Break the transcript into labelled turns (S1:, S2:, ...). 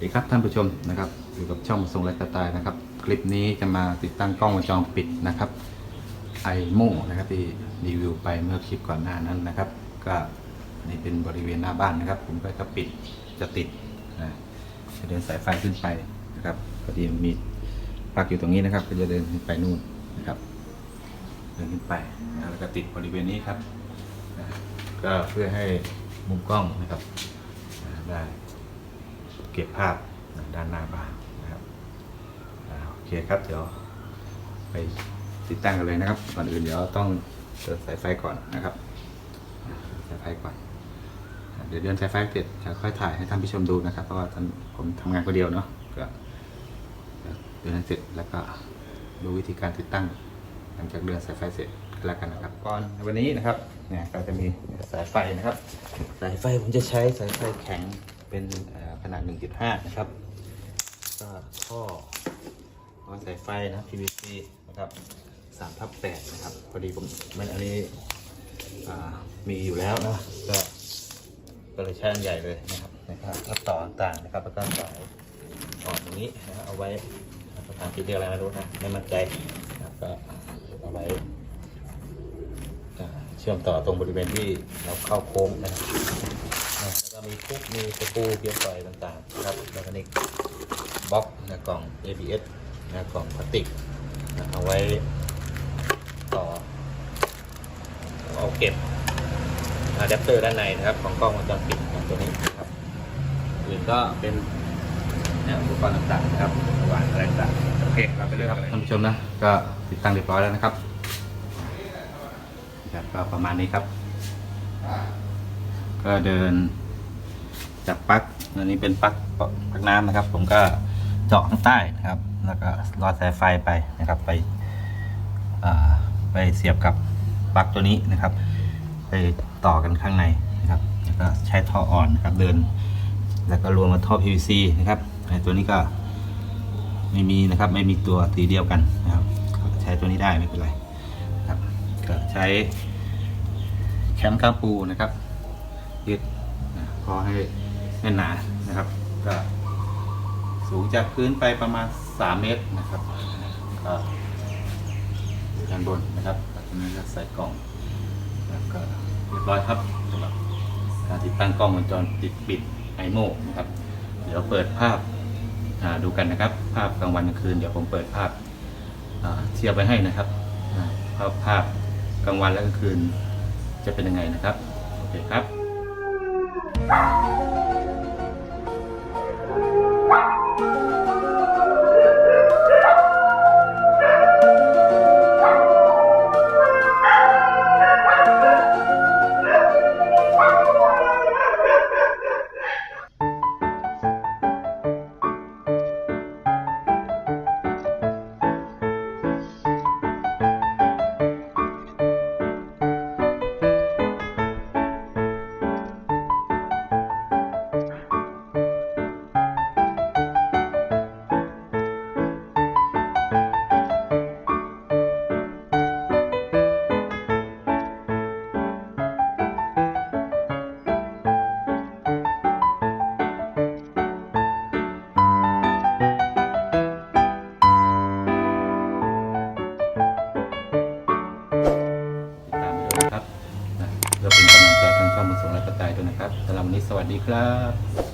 S1: สวัสดีครับท่านผู้ชมนะครับอยู่กับช่องทรงไลฟ์สไตล์นะครับ คลิปนี้จะมาติดตั้งกล้องวงจรปิดนะครับไอโม่นะครับที่รีวิวไปเมื่อคลิปก่อนหน้านั้นนะครับ ก็นี่เป็นบริเวณหน้าบ้านนะครับ ผมก็จะปิดจะติดนะจะเดินสายไฟขึ้นไปนะครับพอดีมีปลั๊กอยู่ตรงนี้นะครับ ก็จะเดินขึ้นไปนู่นนะครับ เดินขึ้นไปนะแล้วก็ติดบริเวณนี้ครับนะก็เพื่อให้มุมกล้องนะครับนะได้ เก็บภาพด้านหน้าบ้านนะครับโอเคครับ เดี๋ยวไปติดตั้งกันเลยนะครับ ก่อนอื่นเดี๋ยวต้องเดินสายไฟก่อนนะครับสายไฟก่อน เดี๋ยวเดินสายไฟเสร็จจะค่อยถ่ายให้ท่านผู้ชมดูนะครับ เพราะว่าผมทำงานคนเดียวเนาะก็เดินเสร็จแล้วก็ดูวิธีการติดตั้ง หลังจากเดินสายไฟเสร็จก็แล้วกันนะครับก่อนวันนี้นะครับเนี่ยก็จะมีสายไฟนะครับ สายไฟผมจะใช้สายไฟแข็ง เป็นขนาด 1.5 นะครับก็ท่อวางสายไฟนะ PVC นะครับ3ทับ8นะครับ พอดีผมมันอันนี้มีอยู่แล้วนะก็ก็เลยใช้อันใหญ่เลยนะครับนะครับก็ต่อต่างๆนะครับแล้วก็สายต่อตรงนี้นะเอาไว้ภาษาอังกฤษเรียกอะไรไม่รู้นะไม่มั่นใจนะก็เอาไว้เชื่อมต่อตรงบริเวณที่เราเข้าโค้งนะครับ นะแล้วก็มีคุกมีตะปูเกียร์ไฟต่างๆนะครับแล้วก็นี่บล็อกนะกล่อง ABS นะกล่องพลาสติกนะเอาไว้ต่อเอาเก็บอะแดปเตอร์ด้านในนะครับ ของกล้องวงจรปิดของตัวนี้นะครับอื่นก็เป็นเนี่ยอุปกรณ์ต่างๆนะครับสว่านอะไรต่างโอเคเราไปเลยครับท่านผู้ชมนะก็ติดตั้งเรียบร้อยแล้วนะครับครับก็ประมาณนี้ครับ ก็เดินจากปลั๊กอันนี้เป็นปลั๊กปลั๊กน้ำนะครับ ผมก็เจาะข้างใต้นะครับ แล้วก็รอดสายไฟไปนะครับ ไปไปเสียบกับปลั๊กตัวนี้นะครับ ไปต่อกันข้างในนะครับแล้วก็ใช้ท่ออ่อนนะครับเดิน แล้วก็รวมมาท่อ PVC นะครับไอตัวนี้ก็ไม่มีนะครับ ไม่มีตัวตีเดียวกันนะครับใช้ตัวนี้ได้ไม่เป็นไรครับก็ใช้แคมข้าวปูนะครับ ยึดนะพอให้แน่นหนานะครับ ก็สูงจากพื้นไปประมาณ 3 เมตรนะครับก็อยู่ด้านบนนะครับแล้วตรงนี้ก็ใส่กล่องแล้วก็เรียบร้อยครับสำหรับการติดตั้งกล้องวงจรปิดปิดไอโมนะครับ เดี๋ยวเปิดภาพดูกันนะครับ ภาพกลางวันกลางคืนเดี๋ยวผมเปิดภาพเทียบไว้ให้นะครับภาพภาพกลางวันและกลางคืนจะเป็นยังไงนะครับ โอเคครับ Ah! ด้วยนะครับนะเพื่อเป็นกำลังใจางช่องมุสงและกระต่ายด้วยนะครับสำหรับวันนี้สวัสดีครับ